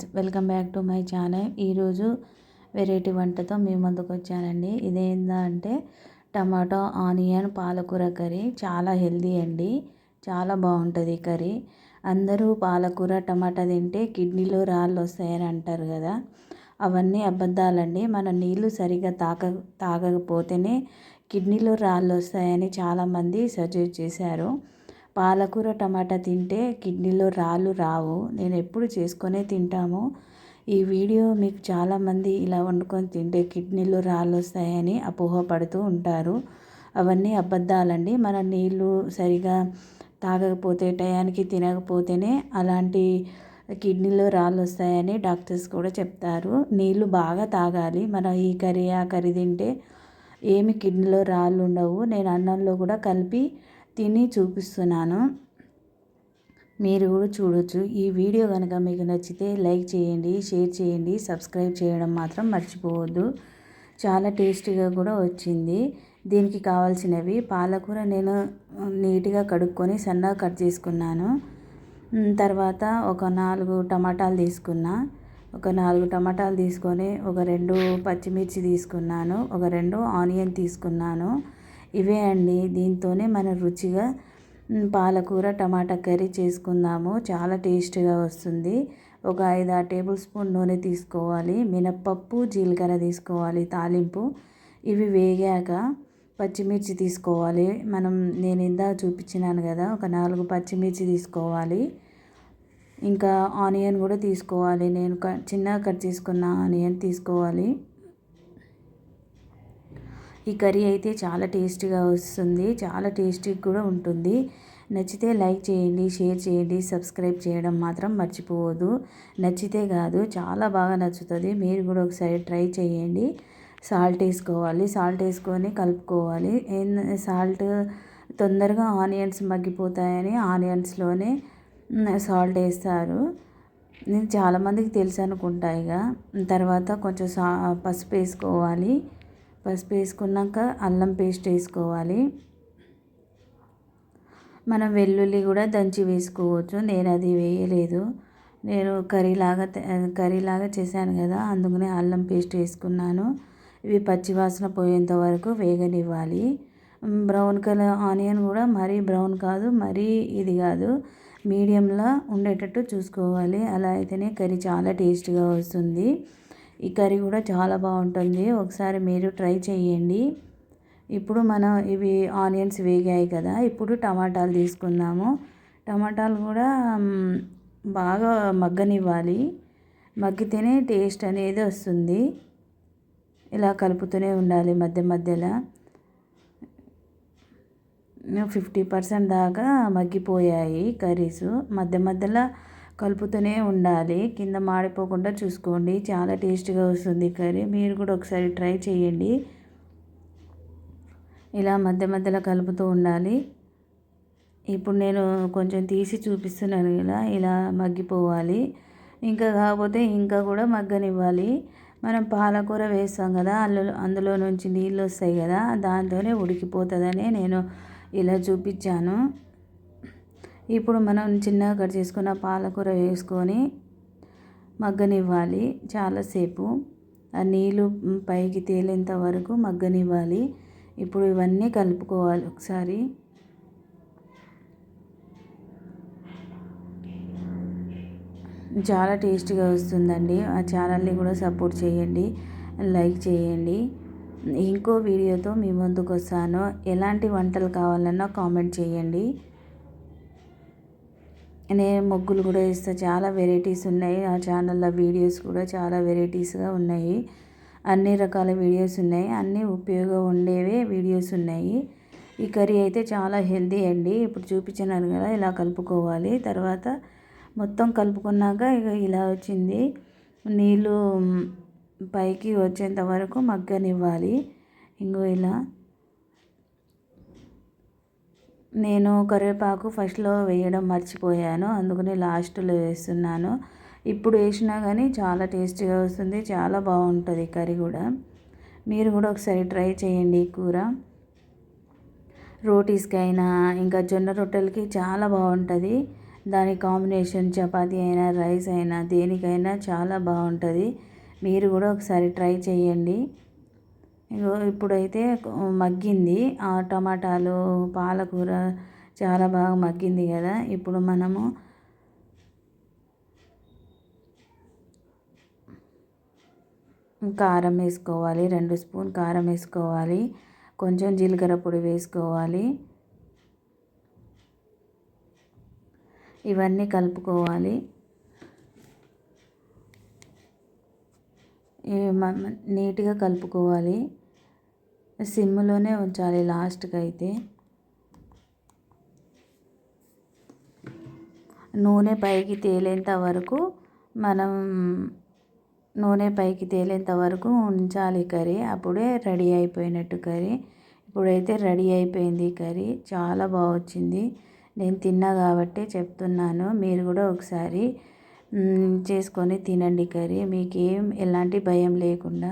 Friends welcome back to my channel. ఈరోజు variety వంటతో మీ ముందుకు వచ్చానండి. ఇదేంటంటే టమాటో ఆనియన్ పాలకూర కర్రీ. చాలా హెల్దీ అండి. చాలా బాగుంటుంది కర్రీ. అందరూ పాలకూర టమాటా తింటే కిడ్నీలో రాళ్ళు వస్తాయని అంటారు కదా. అవన్నీ అబద్ధాలండి. మన నీళ్ళు సరిగ్గా తాక తాగకపోతేనే కిడ్నీలో రాళ్ళు వస్తాయని చాలామంది సజెస్ట్ చేశారు. పాలకూర టమాటా తింటే కిడ్నీలో రాళ్ళు రావు. నేను ఎప్పుడు చేసుకొనే తింటాము. ఈ వీడియో మీకు చాలామంది ఇలా వండుకొని తింటే కిడ్నీలో రాళ్ళు వస్తాయని అపోహపడుతూ ఉంటారు. అవన్నీ అబద్ధాలండి. మన నీళ్ళు సరిగా తాగకపోతే టయానికి తినకపోతేనే అలాంటి కిడ్నీలో రాళ్ళు వస్తాయని డాక్టర్స్ కూడా చెప్తారు. నీళ్ళు బాగా తాగాలి. మన ఈ కర్రీ ఆ కర్రీ తింటే ఏమి కిడ్నీలో రాళ్ళు ఉండవు. నేను అన్నంలో కూడా కలిపి తిని చూపిస్తున్నాను. మీరు కూడా చూడొచ్చు. ఈ వీడియో కనుక మీకు నచ్చితే లైక్ చేయండి షేర్ చేయండి సబ్స్క్రైబ్ చేయడం మాత్రం మర్చిపోవద్దు. చాలా టేస్టీగా కూడా వచ్చింది. దీనికి కావాల్సినవి పాలకూర నేను నీట్గా కడుక్కొని సన్నగా కట్ చేసుకున్నాను. తర్వాత ఒక నాలుగు టమాటాలు తీసుకున్నా. ఒక నాలుగు టమాటాలు తీసుకొని ఒక రెండు పచ్చిమిర్చి తీసుకున్నాను. ఒక రెండు ఆనియన్ తీసుకున్నాను. ఇవే అండి. దీంతోనే మనం రుచిగా పాలకూర టమాటా కర్రీ చేసుకుందాము. చాలా టేస్ట్గా వస్తుంది. ఒక ఐదు ఆరు టేబుల్ స్పూన్ నూనె తీసుకోవాలి. మినప్పప్పు జీలకర్ర తీసుకోవాలి తాలింపు. ఇవి వేగాక పచ్చిమిర్చి తీసుకోవాలి. మనం నేను ఇందా చూపించినాను కదా ఒక నాలుగు పచ్చిమిర్చి తీసుకోవాలి. ఇంకా ఆనియన్ కూడా తీసుకోవాలి. నేను చిన్నగా కట్ చేసుకున్న ఆనియన్ తీసుకోవాలి. ఈ కర్రీ అయితే చాలా టేస్టీగా వస్తుంది చాలా టేస్టీగా కూడా ఉంటుంది. నచ్చితే లైక్ చేయండి షేర్ చేయండి సబ్స్క్రైబ్ చేయడం మాత్రం మర్చిపోవద్దు. నచ్చితే కాదు చాలా బాగా నచ్చుతుంది. మీరు కూడా ఒకసారి ట్రై చేయండి. సాల్ట్ వేసుకోవాలి సాల్ట్ వేసుకొని కలుపుకోవాలి. సాల్ట్ తొందరగా ఆనియన్స్ మగ్గిపోతాయని ఆనియన్స్లోనే సాల్ట్ వేస్తారు. నేను చాలామందికి తెలుసు అనుకుంటా ఇక. తర్వాత కొంచెం సా పసుపు వేసుకోవాలి. పసుపు వేసుకున్నాక అల్లం పేస్ట్ వేసుకోవాలి. మనం వెల్లుల్లి కూడా దంచి వేసుకోవచ్చు. నేను అది వేయలేదు. నేను కర్రీలాగా కర్రీలాగా చేశాను కదా అందుకనే అల్లం పేస్ట్ వేసుకున్నాను. ఇవి పచ్చివాసన పోయేంత వరకు వేగనివ్వాలి. బ్రౌన్ కలర్ ఆనియన్ కూడా మరీ బ్రౌన్ కాదు మరీ ఇది కాదు మీడియంలో ఉండేటట్టు చూసుకోవాలి. అలా అయితేనే కర్రీ చాలా టేస్ట్గా వస్తుంది. ఈ కర్రీ కూడా చాలా బాగుంటుంది. ఒకసారి మీరు ట్రై చేయండి. ఇప్పుడు మనం ఇవి ఆనియన్స్ వేగాయి కదా ఇప్పుడు టమాటాలు తీసుకుందాము. టమాటాలు కూడా బాగా మగ్గనివ్వాలి. మగ్గితేనే టేస్ట్ అనేది వస్తుంది. ఇలా కలుపుతూనే ఉండాలి మధ్య మధ్యలో. ఫిఫ్టీ పర్సెంట్ దాకా మగ్గిపోయాయి కర్రీస్. మధ్య మధ్యలో కలుపుతూనే ఉండాలి. కింద మాడిపోకుండా చూసుకోండి. చాలా టేస్ట్గా వస్తుంది కర్రీ. మీరు కూడా ఒకసారి ట్రై చేయండి. ఇలా మధ్య మధ్యలో కలుపుతూ ఉండాలి. ఇప్పుడు నేను కొంచెం తీసి చూపిస్తున్నాను ఇలా. ఇలా మగ్గిపోవాలి. ఇంకా కాకపోతే ఇంకా కూడా మగ్గనివ్వాలి. మనం పాలకూర వేస్తాం కదా అందులో అందులో నుంచి నీళ్ళు వస్తాయి కదా దాంతోనే ఉడికిపోతుందని నేను ఇలా చూపించాను. ఇప్పుడు మనం చిన్నగా కట్ చేసుకున్న పాలకూర వేసుకొని మగ్గనివ్వాలి చాలాసేపు. ఆ నీళ్ళు పైకి తేలేంత వరకు మగ్గనివ్వాలి. ఇప్పుడు ఇవన్నీ కలుపుకోవాలి ఒకసారి. చాలా టేస్టీగా వస్తుందండి. ఆ ఛానల్ని కూడా సపోర్ట్ చేయండి లైక్ చేయండి. ఇంకో వీడియోతో మీ ముందుకు వస్తాను ఎలాంటి వంటలు కావాలన్నా కామెంట్ చేయండి. నేను ముగ్గులు కూడా వేస్తా చాలా వెరైటీస్ ఉన్నాయి. ఆ ఛానల్లో వీడియోస్ కూడా చాలా వెరైటీస్గా ఉన్నాయి. అన్ని రకాల వీడియోస్ ఉన్నాయి. అన్నీ ఉపయోగం ఉండేవే వీడియోస్ ఉన్నాయి. ఈ కర్రీ అయితే చాలా హెల్దీ అండి. ఇప్పుడు చూపించినాను కదా ఇలా కలుపుకోవాలి. తర్వాత మొత్తం కలుపుకున్నాక ఇక ఇలా వచ్చింది. నీళ్ళు పైకి వచ్చేంత వరకు మగ్గనివ్వాలి. ఇంకో ఇలా నేను కరివేపాకు ఫస్ట్లో వేయడం మర్చిపోయాను. అందుకని లాస్ట్లో వేస్తున్నాను. ఇప్పుడు వేసినా కానీ చాలా టేస్టీగా వస్తుంది. చాలా బాగుంటుంది కర్రీ కూడా. మీరు కూడా ఒకసారి ట్రై చేయండి కూర. రోటీస్కి అయినా ఇంకా జొన్న రొట్టెలకి చాలా బాగుంటుంది. దాని కాంబినేషన్ చపాతి అయినా రైస్ అయినా దేనికైనా చాలా బాగుంటుంది. మీరు కూడా ఒకసారి ట్రై చేయండి. ఇప్పుడైతే మగ్గింది. ఆ టమాటాలు పాలకూర చాలా బాగా మగ్గింది కదా. ఇప్పుడు మనము కారం వేసుకోవాలి. రెండు స్పూన్ కారం వేసుకోవాలి. కొంచెం జీలకర్ర పొడి వేసుకోవాలి. ఇవన్నీ కలుపుకోవాలి. నీట్గా కలుపుకోవాలి. సిమ్లోనే ఉంచాలి లాస్ట్కి అయితే నూనె పైకి తేలేంత వరకు మనం నూనె పైకి తేలేంత వరకు ఉంచాలి కర్రీ. అప్పుడే రెడీ అయిపోయినట్టు కర్రీ. ఇప్పుడైతే రెడీ అయిపోయింది కర్రీ. చాలా బాగా వచ్చింది నేను తిన్నా కాబట్టి చెప్తున్నాను. మీరు కూడా ఒకసారి చేసుకొని తినండి కర్రీ. మీకు ఏం ఎలాంటి భయం లేకుండా.